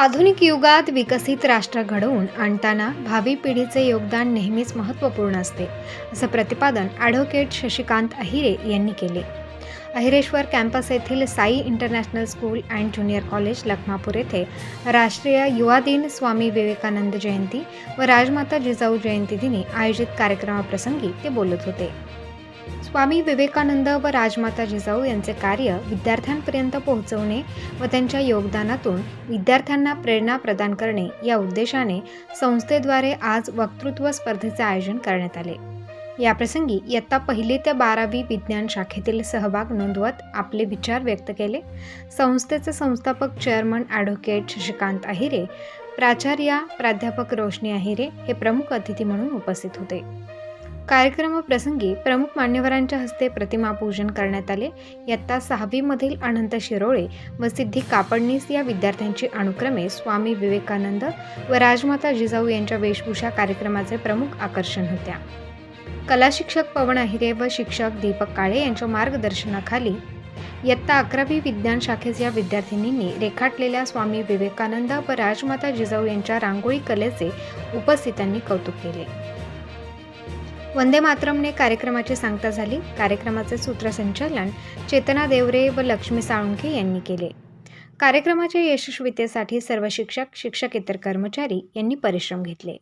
आधुनिक युगात विकसित राष्ट्र घडवून आणताना भावी पिढीचे योगदान नेहमीच महत्त्वपूर्ण असते असं प्रतिपादन ॲडव्होकेट शशिकांत अहिरे यांनी केले. अहिरेश्वर कॅम्पस येथील Sai international school and junior college Lakhmapur येथे राष्ट्रीय युवा दिन स्वामी विवेकानंद जयंती व राजमाता जिजाऊ जयंती दिनी आयोजित कार्यक्रमाप्रसंगी ते बोलत होते. स्वामी विवेकानंद व राजमाता जिजाऊ यांचे कार्य विद्यार्थ्यांपर्यंत पोहोचवणे व त्यांच्या योगदानातून विद्यार्थ्यांना प्रेरणा प्रदान करणे या उद्देशाने संस्थेद्वारे आज वक्तृत्व स्पर्धेचे आयोजन करण्यात आले. याप्रसंगी इयत्ता पहिली ते बारावी विज्ञान शाखेतील सहभाग नोंदवत आपले विचार व्यक्त केले. संस्थेचे संस्थापक चेअरमन ॲडव्होकेट शशिकांत अहिरे प्राचार्या प्राध्यापक रोशनी अहिरे हे प्रमुख अतिथी म्हणून उपस्थित होते. कार्यक्रमाप्रसंगी प्रमुख मान्यवरांच्या हस्ते प्रतिमापूजन करण्यात आले. इयत्ता सहावीमधील अनंत शिरोळे व सिद्धी कापडणीस या विद्यार्थ्यांची अनुक्रमे स्वामी विवेकानंद व राजमाता जिजाऊ यांच्या वेशभूषा कार्यक्रमाचे प्रमुख आकर्षण होत्या. कला शिक्षक पवन अहिरे व शिक्षक दीपक काळे यांच्या मार्गदर्शनाखाली इयत्ता अकरावी विज्ञान शाखेच्या विद्यार्थिनींनी रेखाटलेल्या स्वामी विवेकानंद व राजमाता जिजाऊ यांच्या रांगोळी कलेचे उपस्थितांनी कौतुक केले. वंदे मातरमने कार्यक्रमाची सांगता झाली. कार्यक्रमाचे सूत्रसंचालन चेतना देवरे व लक्ष्मी साळुंखे यांनी केले. कार्यक्रमाच्या यशस्वीतेसाठी सर्व शिक्षक शिक्षकेतर कर्मचारी यांनी परिश्रम घेतले.